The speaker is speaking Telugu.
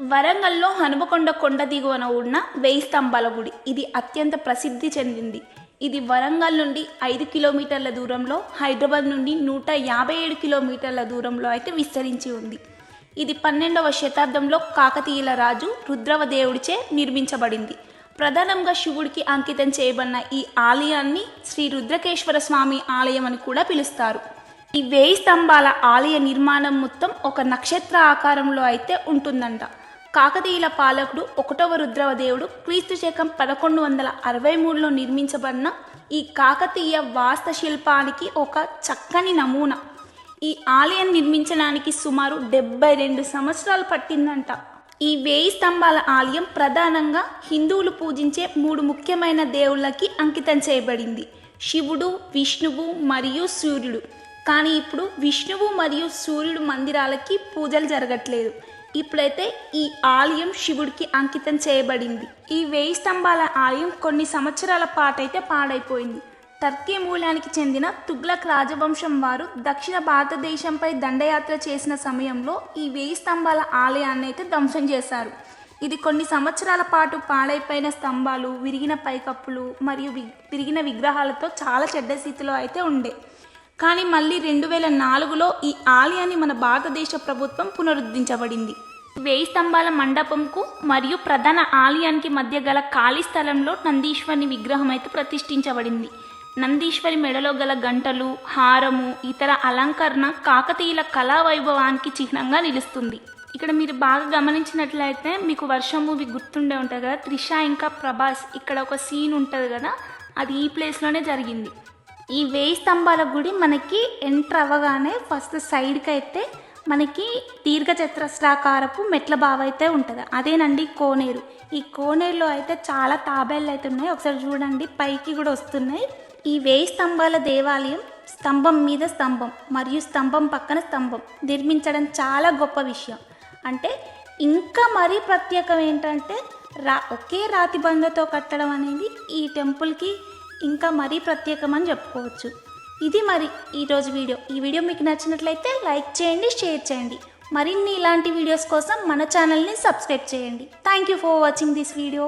వరంగల్లో హనుమకొండ కొండ దిగువన ఉన్న వెయ్యి స్తంభాల గుడి. ఇది అత్యంత ప్రసిద్ధి చెందింది. ఇది వరంగల్ నుండి ఐదు కిలోమీటర్ల దూరంలో హైదరాబాద్ నుండి నూట యాభై ఏడు కిలోమీటర్ల దూరంలో అయితే విస్తరించి ఉంది. ఇది పన్నెండవ శతాబ్దంలో కాకతీయుల రాజు రుద్రవ దేవుడిచే నిర్మించబడింది. ప్రధానంగా శివుడికి అంకితం చేయబడిన ఈ ఆలయాన్ని శ్రీ రుద్రకేశ్వర స్వామి ఆలయం అని కూడా పిలుస్తారు. ఈ వేయి స్తంభాల ఆలయ నిర్మాణం మొత్తం ఒక నక్షత్ర ఆకారంలో అయితే ఉంటుందంట. కాకతీయుల పాలకుడు ఒకటవ రుద్రవ దేవుడు క్రీస్తు శకం పదకొండు వందల అరవై మూడులో నిర్మించబడిన ఈ కాకతీయ వాస్తశిల్పానికి ఒక చక్కని నమూనా. ఈ ఆలయం నిర్మించడానికి సుమారు డెబ్బై రెండు సంవత్సరాలు పట్టిందంట. ఈ వేయి స్తంభాల ఆలయం ప్రధానంగా హిందువులు పూజించే మూడు ముఖ్యమైన దేవుళ్ళకి అంకితం చేయబడింది. శివుడు విష్ణువు మరియు సూర్యుడు. కానీ ఇప్పుడు విష్ణువు మరియు సూర్యుడు మందిరాలకి పూజలు జరగట్లేదు. ఇప్పుడైతే ఈ ఆలయం శివుడికి అంకితం చేయబడింది. ఈ వేయి స్తంభాల ఆలయం కొన్ని సంవత్సరాల పాటైతే పాడైపోయింది. టర్కీ మూలానికి చెందిన తుగ్లక్ రాజవంశం వారు దక్షిణ భారతదేశంపై దండయాత్ర చేసిన సమయంలో ఈ వేయి స్తంభాల ఆలయాన్ని అయితే ధ్వంసం చేశారు. ఇది కొన్ని సంవత్సరాల పాటు పాడైపోయిన స్తంభాలు విరిగిన పైకప్పులు మరియు విరిగిన విగ్రహాలతో చాలా చెడ్డ స్థితిలో అయితే ఉండే. కానీ మళ్ళీ రెండు వేల నాలుగులో ఈ ఆలయాన్ని మన భారతదేశ ప్రభుత్వం పునరుద్ధరించబడింది. వేయి స్తంభాల మండపంకు మరియు ప్రధాన ఆలయానికి మధ్య గల ఖాళీ స్థలంలో నందీశ్వరుని విగ్రహం అయితే ప్రతిష్ఠించబడింది. నందీశ్వరి మెడలో గల గంటలు హారము ఇతర అలంకరణ కాకతీయుల కళా వైభవానికి చిహ్నంగా నిలుస్తుంది. ఇక్కడ మీరు బాగా గమనించినట్లయితే మీకు వర్షం మూవీ గుర్తుండే ఉంటుంది కదా త్రిష ఇంకా ప్రభాస్ ఇక్కడ ఒక సీన్ ఉంటుంది కదా అది ఈ ప్లేస్లోనే జరిగింది. ఈ వేయి స్తంభాల గుడి మనకి ఎంటర్ అవ్వగానే ఫస్ట్ సైడ్కి అయితే మనకి దీర్ఘచతురస్రాకారపు మెట్ల బావ అయితే ఉంటుంది. అదేనండి కోనేరు. ఈ కోనేరులో అయితే చాలా తాబేళ్ళు అయితే ఉన్నాయి. ఒకసారి చూడండి పైకి కూడా వస్తున్నాయి. ఈ వేయి స్తంభాల దేవాలయం స్తంభం మీద స్తంభం మరియు స్తంభం పక్కన స్తంభం నిర్మించడం చాలా గొప్ప విషయం. అంటే ఇంకా మరీ ప్రత్యేకం ఏంటంటే రా ఒకే రాతి బండతో కట్టడం అనేది ఈ టెంపుల్కి ఇంకా మరీ ప్రత్యేకమని చెప్పుకోవచ్చు. ఇది మరి ఈరోజు వీడియో. ఈ వీడియో మీకు నచ్చినట్లయితే లైక్ చేయండి షేర్ చేయండి. మరిన్ని ఇలాంటి వీడియోస్ కోసం మన ఛానల్ని సబ్స్క్రైబ్ చేయండి. Thank you for watching this video